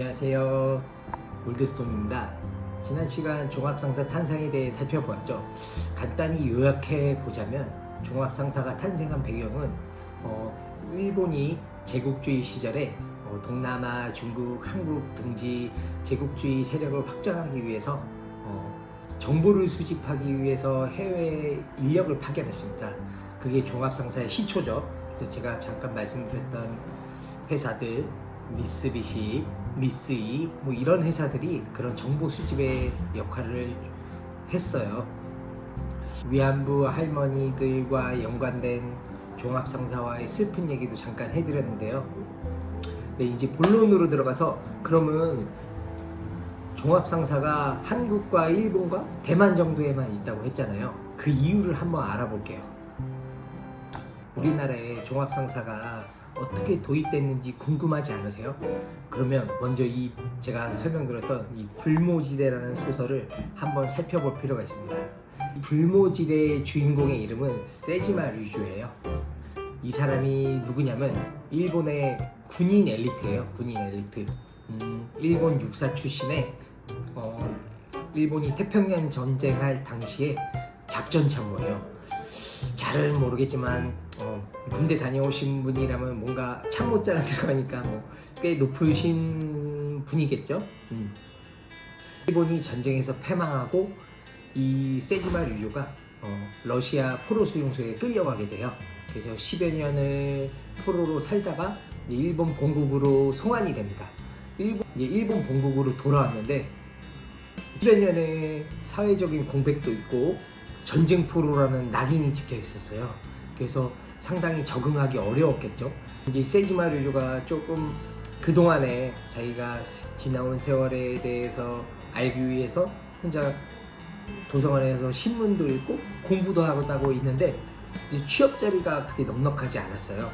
안녕하세요. 골드스톤입니다. 지난 시간 종합상사 탄생에 대해 살펴보았죠. 간단히 요약해 보자면 종합상사가 탄생한 배경은 어, 일본이 제국주의 시절에 어, 동남아, 중국, 한국 등지 제국주의 세력을 확장하기 위해서 어, 정보를 수집하기 위해서 해외 인력을 파견했습니다. 그게 종합상사의 시초죠. 그래서 제가 잠깐 말씀드렸던 회사들 미쓰비시, 미쓰이 뭐 이런 회사들이 그런 정보 수집의 역할을 했어요. 위안부 할머니들과 연관된 종합상사와의 슬픈 얘기도 잠깐 해드렸는데요. 네, 이제 본론으로 들어가서 그러면 종합상사가 한국과 일본과 대만 정도에만 있다고 했잖아요. 그 이유를 한번 알아볼게요. 우리나라에 종합상사가 어떻게 도입됐는지 궁금하지 않으세요? 그러면 먼저 이 제가 설명드렸던 이 불모지대라는 소설을 한번 살펴볼 필요가 있습니다. 이 불모지대의 주인공의 이름은 세지마 류주예요. 이 사람이 누구냐면 일본의 군인 엘리트예요. 군인 엘리트. 음, 일본 육사 출신의 어, 일본이 태평양 전쟁할 당시에 작전 참모예요. 잘은 모르겠지만 어, 군대 다녀오신 분이라면 뭔가 참모자가 들어가니까 뭐 꽤 높으신 분이겠죠. 음. 일본이 전쟁에서 패망하고 이 세지마 류조가 어, 러시아 포로 수용소에 끌려가게 돼요. 그래서 10여 년을 포로로 살다가 일본 본국으로 송환이 됩니다. 일본, 일본 본국으로 돌아왔는데 10여 년의 사회적인 공백도 있고 전쟁 포로라는 낙인이 찍혀 있었어요. 그래서 상당히 적응하기 어려웠겠죠. 이제 세지마 류조가 조금 그동안에 자기가 지나온 세월에 대해서 알기 위해서 혼자 도서관에서 신문도 읽고 공부도 하고 있는데 이제 취업 자리가 그렇게 넉넉하지 않았어요.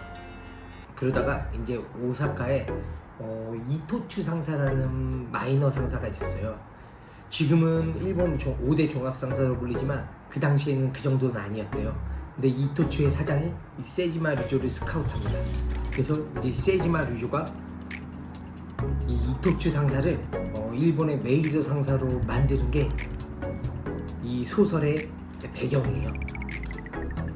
그러다가 이제 오사카에 어, 이토추 상사라는 마이너 상사가 있었어요. 지금은 일본 5대 종합 상사로 불리지만 그 당시에는 그 정도는 아니었대요. 근데 이토추의 사장이 이 세지마 류조를 스카우트합니다. 그래서 이제 세지마 류조가 이 이토추 상사를 어, 일본의 메이저 상사로 만드는 게 이 소설의 배경이에요.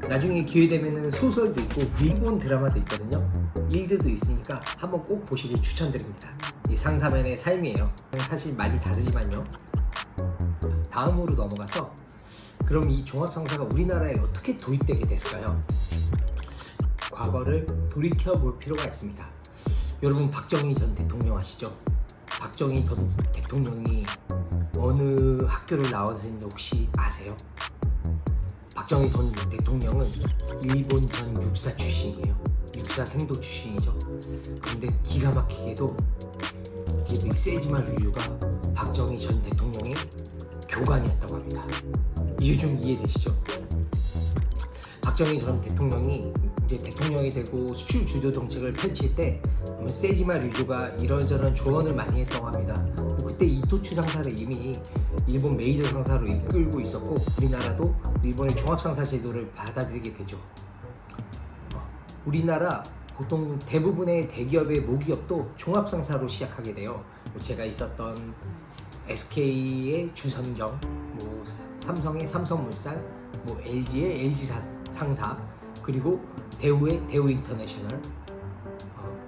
나중에 기회 되면은 소설도 있고 일본 드라마도 있거든요. 일드도 있으니까 한번 꼭 보시길 추천드립니다. 이 상사면의 삶이에요. 사실 많이 다르지만요. 다음으로 넘어가서 그럼 이 종합상사가 우리나라에 어떻게 도입되게 됐을까요? 과거를 돌이켜 볼 필요가 있습니다. 여러분 박정희 전 대통령 아시죠? 박정희 전 대통령이 어느 학교를 나왔는지 혹시 아세요? 박정희 전 대통령은 일본 전 육사 출신이에요. 육사 생도 출신이죠. 그런데 기가 막히게도 이 세지마 류유가 박정희 전 대통령의 교관이었다고 합니다. 이게 좀 이해되시죠? 박정희 전 대통령이 이제 대통령이 되고 수출 주도 정책을 펼칠 때 세지마 류조가 이런저런 조언을 많이 했다고 합니다. 그때 이토추 상사를 이미 일본 메이저 상사로 이끌고 있었고 우리나라도 일본의 종합 상사 제도를 받아들이게 되죠. 어, 우리나라 보통 대부분의 대기업의 모기업도 종합 상사로 시작하게 돼요. 뭐 제가 있었던 SK의 주선경, 뭐 삼성의 삼성물산, 뭐 LG의 LG 사- 상사, 그리고 대우의 대우 인터내셔널, 어,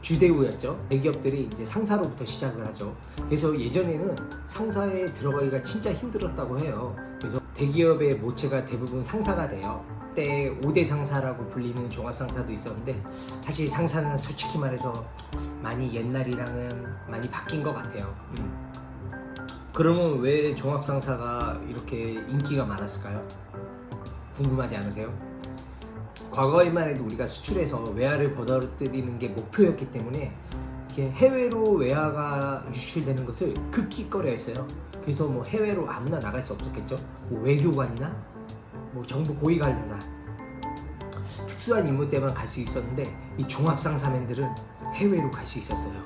주대우였죠. 대기업들이 이제 상사로부터 시작을 하죠. 그래서 예전에는 상사에 들어가기가 진짜 힘들었다고 해요. 그래서 대기업의 모체가 대부분 상사가 돼요. 그때 5대 상사라고 불리는 종합 상사도 있었는데 사실 상사는 솔직히 말해서 많이 옛날이랑은 많이 바뀐 것 같아요. 음. 그러면 왜 종합 상사가 이렇게 인기가 많았을까요? 궁금하지 않으세요? 과거에만 해도 우리가 수출해서 외화를 벌어들이는 게 목표였기 때문에 이렇게 해외로 외화가 유출되는 것을 극히 꺼려했어요. 그래서 뭐 해외로 아무나 나갈 수 없었겠죠. 뭐 외교관이나 뭐 정부 고위 관료나 특수한 임무 때만 갈 수 있었는데 이 종합상사맨들은 해외로 갈 수 있었어요.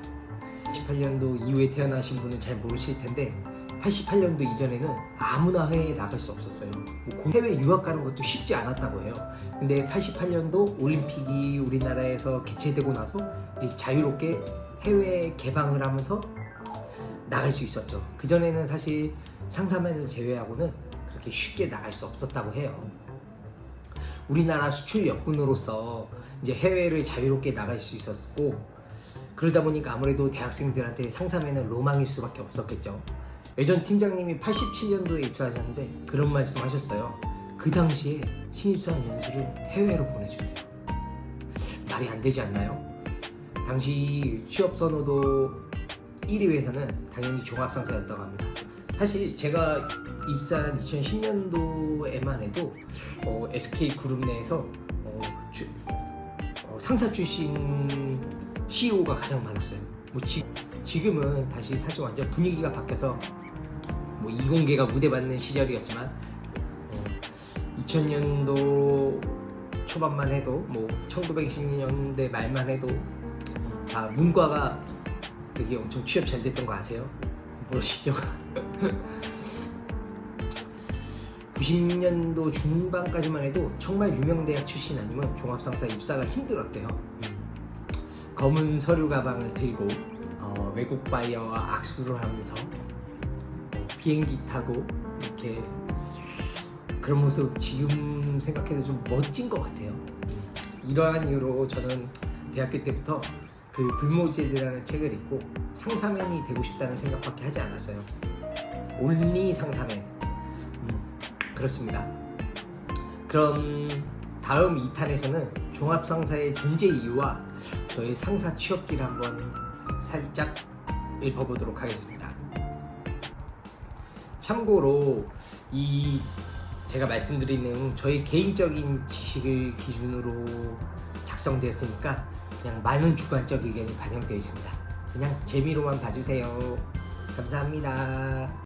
88년도 이후에 태어나신 분은 잘 모르실 텐데 88년도 이전에는 아무나 해외에 나갈 수 없었어요. 뭐 해외 유학 가는 것도 쉽지 않았다고 해요. 근데 88년도 올림픽이 우리나라에서 개최되고 나서 자유롭게 해외 개방을 하면서 나갈 수 있었죠. 그 전에는 사실 상사맨을 제외하고는 그렇게 쉽게 나갈 수 없었다고 해요. 우리나라 수출 역군으로서 이제 해외를 자유롭게 나갈 수 있었고 그러다 보니까 아무래도 대학생들한테 상사맨은 로망일 수밖에 없었겠죠. 예전 팀장님이 87년도에 입사하셨는데 그런 말씀 하셨어요. 그 당시에 신입사원 연수를 해외로 보내준대요. 말이 안 되지 않나요? 당시 취업 선호도 1위 회사는 당연히 종합상사였다고 합니다. 사실 제가 입사한 2010년도에만 해도 어, SK 그룹 내에서 어, 주- 어, 상사 출신 CEO가 가장 많았어요. 뭐 지, 지금은 다시 사실 완전 분위기가 바뀌어서 뭐 이공계가 무대받는 시절이었지만 어, 2000년도 초반만 해도 뭐 1920년대 말만 해도 음, 다 문과가 되게 엄청 취업 잘 됐던 거 아세요? 모르시죠? 90년도 중반까지만 해도 정말 유명 대학 출신 아니면 종합상사 입사가 힘들었대요. 검은 서류 가방을 들고 어, 외국 바이어와 악수를 하면서 어, 비행기 타고 이렇게 그런 모습 지금 생각해도 좀 멋진 것 같아요. 이러한 이유로 저는 대학교 때부터 그 불모지에라는 책을 읽고 상사맨이 되고 싶다는 생각밖에 하지 않았어요. 온리 상사맨. 음, 그렇습니다. 그럼 다음 2탄에서는 종합상사의 존재 이유와 저의 상사 취업기를 한번 살짝 읽어보도록 하겠습니다. 참고로 이 제가 말씀드린 내용 저의 개인적인 지식을 기준으로 작성되었으니까 그냥 많은 주관적 의견이 반영되어 있습니다. 그냥 재미로만 봐주세요. 감사합니다.